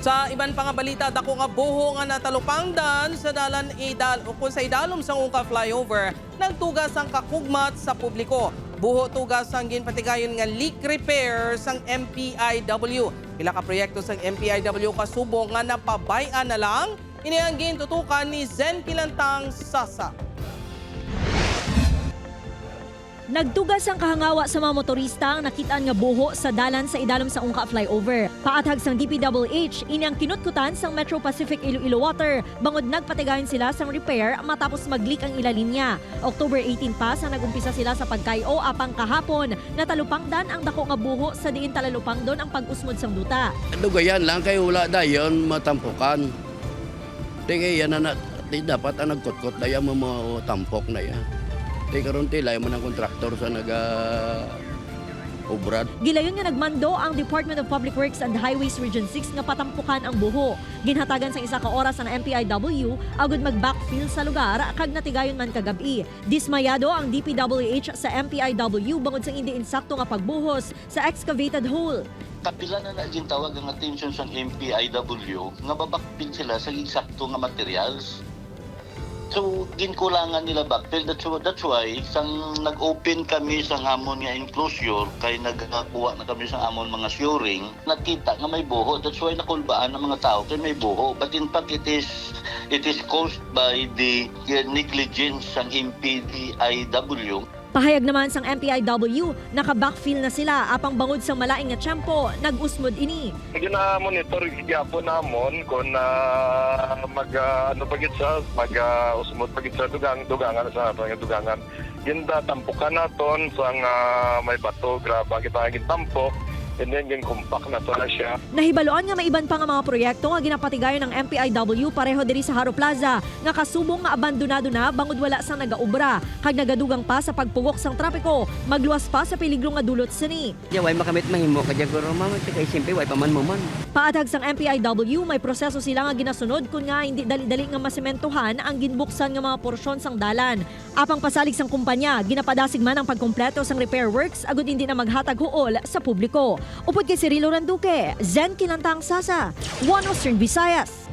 Sa iban pa nga balita, dako nga buho nga natalupangdan sa dalan idal o kung sa idalom sa Ungka flyover, nagtugas ang kakugmat sa publiko. Buho tugas ang ginpatigayon nga leak repair sang MPIW. Pila ka proyekto sang MPIW kasubo nga napabayan na lang, ini ang gintutukan ni Zen Kilantang Sasa. Nagtugas ang kahangawa sa mga motorista ang nakitaan nga buho sa dalan sa idalom sa Ungka flyover. Paathag sang DPWH, ini ang kinutkutan sang Metro Pacific Iloilo Water bangod nagpatigayon sila sang repair matapos mag-leak ang ila linya. October 18 pa sa nagumpisa sila sa pagkayo apang kahapon natalupangdan ang dako nga buho sa diin talalupangdon ang pag-usmod sang duta. Dugayan lang kay wala dayon matampukan. Di kay yan na, di dapat ang nagkutkot na yan mo tampok na yan. Di karon tilay mo ng kontraktor sa naga ubrad. Gilayon nga nagmando ang Department of Public Works and Highways Region 6 nga patampukan ang buho. Ginhatagan sa isa ka oras ang MPIW agud mag-backfill sa lugar kag natigayon man kagabi. Dismayado ang DPWH sa MPIW bangod sa hindi insakto nga pagbuhos sa excavated hole. kapila na na din tawag ang attention sa MPIW nga babakpil sila sa eksakto nga materials. So, ginkulangan nila backfill. That's, that's why, sang nag-open kami sa amon nga enclosure, kay nagkakuha na kami sa amon mga shoring, nakita nga may buho. That's why nakulbaan ng mga tao kay may buho. But in fact, it is it is caused by the negligence ng MPDIW Pahayag naman sang MPIW, naka-backfill na sila apang bangod sa malaing nga tiyempo, nag-usmod ini. gina-monitor gyapon namon kung na mag ah, ano pagit sa mag uh, usmod pagit sa dugang dugangan sa ato nga dugangan ginda tampukan naton sang ah, may bato graba kita gin tampok and then gin kumpak na to na siya Nahibaloan nga may iban pa nga mga proyekto nga ginapatigayon ng MPIW pareho diri sa Haro Plaza nga kasubong nga abandonado na bangod wala sang nagaubra kag nagadugang pa sa pagpugok sang trapiko magluwas pa sa peligro nga dulot sini. Ya, way makamit mahimo ka jagoro mama kay simple way paman mo man. Paathag sang MPIW may proseso sila nga ginasunod kun nga hindi dali-dali nga masementuhan ang ginbuksan nga mga porsyon sang dalan. Apang pasalig sang kumpanya ginapadasig man ang pagkumpleto sang repair works agud hindi na maghatag huol sa publiko. Upod kay Cirilo Randuque, Zen Kinantang Sasa, One Western Visayas.